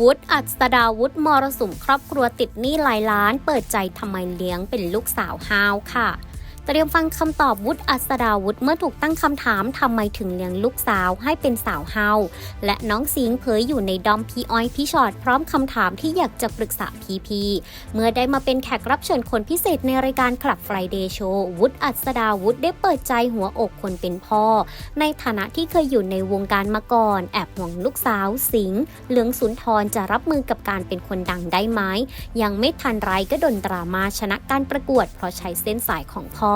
วุฒิอัศดาวุฒิมรสุมครอบครัวติดหนี้หลายล้าน เปิดใจทำไมเลี้ยงเป็นลูกสาวห้าวค่ะ เตรียมฟังคำตอบวุฒิอัศดาวุฒิเมื่อถูกตั้งคำถามทำไมถึงเลี้ยงลูกสาวให้เป็นสาวเฮาและน้องสิงห์เผยอยู่ในดอมพีออยพี่ชอตพร้อมคำถามที่อยากจะปรึกษาพีพีเมื่อได้มาเป็นแขกรับเชิญคนพิเศษในรายการคลับ Friday Show วุฒิอัศดาวุฒิได้เปิดใจหัวอกคนเป็นพ่อ ในฐานะที่เคยอยู่ในวงการมาก่อน แอบห่วงลูกสาว สิงห์เหลืองสุนทรจะรับมือกับการเป็นคนดังได้ไหมยังไม่ทันไรก็โดนดราม่าชนะการประกวดเพราะใช้เส้นสายของพ่อ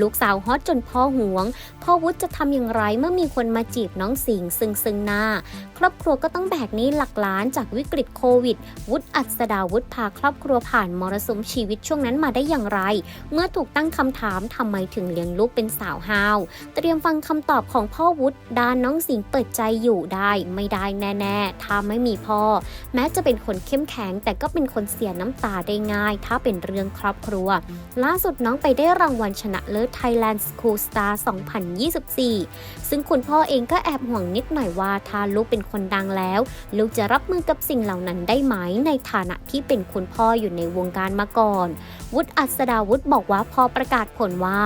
ลูกสาวฮอตจนพ่อหวง พ่อวุฒิจะทำอย่างไรเมื่อมีคนมาจีบน้องสิงซึ่งซึ่งหน้า ครอบครัวก็ต้องแบกนี้หลักล้านจากวิกฤตโควิด วุฒิอัศดาวุฒิพาครอบครัวผ่านมรสุมชีวิตช่วงนั้นมาได้อย่างไร เมื่อถูกตั้งคำถามทำไมถึงเลี้ยงลูกเป็นสาวห้าว เตรียมฟังคำตอบของพ่อวุฒิด้านน้องสิงเปิดใจอยู่ได้ไม่ได้แน่ๆถ้าไม่มีพ่อ แม้จะเป็นคนเข้มแข็ง แต่ก็เป็นคนเสียน้ำตาได้ง่าย ถ้าเป็นเรื่องครอบครัว ล่าสุดน้องไปได้รางวัลชนะเลิศ Thailand School Star 2024 ซึ่งคุณพ่อเองก็แอบห่วงนิดหน่อยว่าถ้าลูกเป็นคนดังแล้ว ลูกจะรับมือกับสิ่งเหล่านั้นได้ไหมในฐานะที่เป็นคุณพ่ออยู่ในวงการมาก่อน วุฒิอัศดาวุฒิบอกว่าพอประกาศผลว่า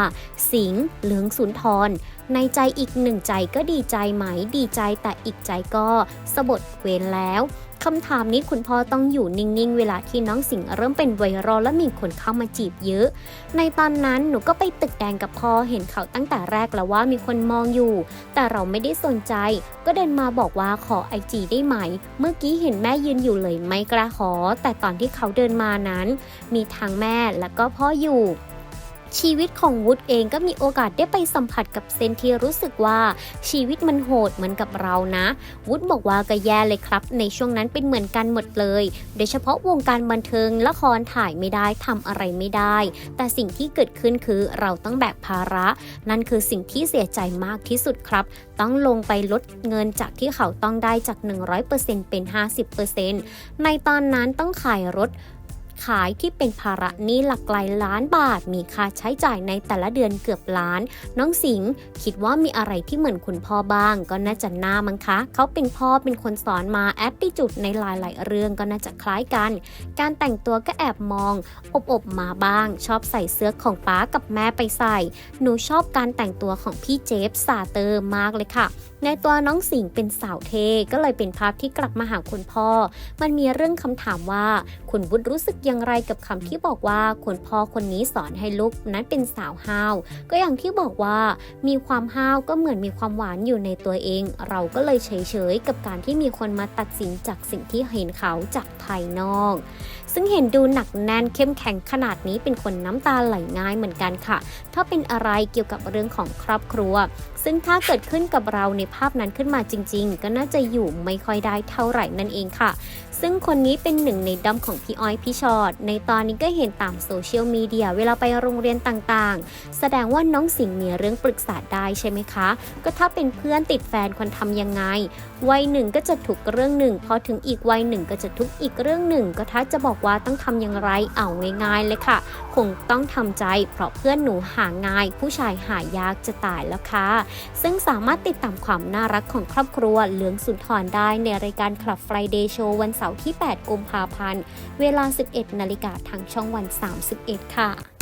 สิงห์เหลืองสุนทรในใจอีกหนึ่งใจก็ดีใจไหมดีใจแต่อีกใจก็สะบดเวนแล้ว คำถามนี้คุณพ่อต้องอยู่นิ่งๆ เวลาที่น้องสิงเริ่มเป็นไวรัลและมีคนเข้ามาจีบเยอะ ในตอนนั้นหนูก็ไปตึกแดงกับพ่อเห็นเขาตั้งแต่แรกแล้วว่ามีคนมองอยู่ แต่เราไม่ได้สนใจ ก็เดินมาบอกว่าขอไอจีได้ไหม เมื่อกี้เห็นแม่ยืนอยู่เลยไม่กล้าขอ แต่ตอนที่เขาเดินมานั้น มีทางแม่และก็พ่ออยู่ ชีวิตของวุฒเองก็มีโอกาสได้ไปสัมผัสกับเซนที่รู้สึกว่าชีวิตมันโหดเหมือนกับเรานะ วุฒบอกว่าก็แย่เลยครับ ในช่วงนั้นเป็นเหมือนกันหมดเลย โดยเฉพาะวงการบันเทิงละครถ่ายไม่ได้ทำอะไรไม่ได้ แต่สิ่งที่เกิดขึ้นคือเราต้องแบกภาระ นั่นคือสิ่งที่เสียใจมากที่สุดครับ ต้องลงไปลดเงินจากที่เขาต้องได้จาก 100%เป็น 50%ในตอนนั้นต้องขายรถ ขายที่เป็นภาระหนี้หลักหลายล้านบาท มีค่าใช้จ่ายในแต่ละเดือนเกือบล้าน น้องสิงคิดว่ามีอะไรที่เหมือนคุณพ่อบ้าง ก็น่าจะหน้ามั้งคะ เขาเป็นพ่อเป็นคนสอนมาแอปติจุดในหลายๆ เรื่องก็น่าจะคล้ายกัน การแต่งตัวก็แอบมอง อบอบๆมาบ้าง ชอบใส่เสื้อของป้ากับแม่ไปใส่ หนูชอบการแต่งตัวของพี่เจฟซาเตอร์มากเลยค่ะในตัวน้องสิงเป็นสาวเทก็เลยเป็นภาพที่กลับมาหาคุณพ่อ มันมีเรื่องคำถามว่า คุณวุฒิรู้สึกอย่างไรกับคำที่บอกว่าคุณพ่อคนนี้สอนให้ลูกนั้นเป็นสาวห้าว ก็อย่างที่บอกว่ามีความห้าวก็เหมือนมีความหวานอยู่ในตัวเอง เราก็เลยเฉยๆกับการที่มีคนมาตัดสินจากสิ่งที่เห็นเขาจากภายนอก ซึ่งเห็นดูหนักแน่นเข้มแข็งขนาดนี้เป็นคนน้ำตาไหลง่ายเหมือนกันค่ะ ถ้าเป็นอะไรเกี่ยวกับเรื่องของครอบครัว ซึ่งถ้าเกิดขึ้นกับเราในภาพนั้นขึ้นมาจริง ๆ ก็น่าจะอยู่ไม่ค่อยได้เท่าไหร่นั่นเองค่ะ ซึ่งคนนี้เป็นหนึ่งในดอมของพี่อ้อยพี่ชอตในตอนนี้ก็เห็นตามโซเชียลมีเดียเวลาไปโรงเรียนต่างๆ แสดงว่าน้องสิงห์มีเรื่องปรึกษาได้ใช่ไหมคะ ก็ถ้าเป็นเพื่อนติดแฟนควรทำยังไง วัยหนึ่งก็จะถูกเรื่องหนึ่งพอถึงอีกวัยหนึ่งก็จะทุกข์อีกเรื่องหนึ่ง ก็ถ้าจะบอกว่าต้องทำอย่างไรเอาง่ายๆเลยค่ะ คงต้องทำใจเพราะเพื่อนหนูหาง่าย ผู้ชายหายากจะตายแล้วค่ะ ซึ่งสามารถติดตามความน่ารักของครอบครัวเหลืองสุนทรได้ในรายการ Club Friday Show วันเสาร์ที่ 8 กุมภาพันธ์ เวลา 11 นาฬิกาทางช่องวัน 31 ค่ะ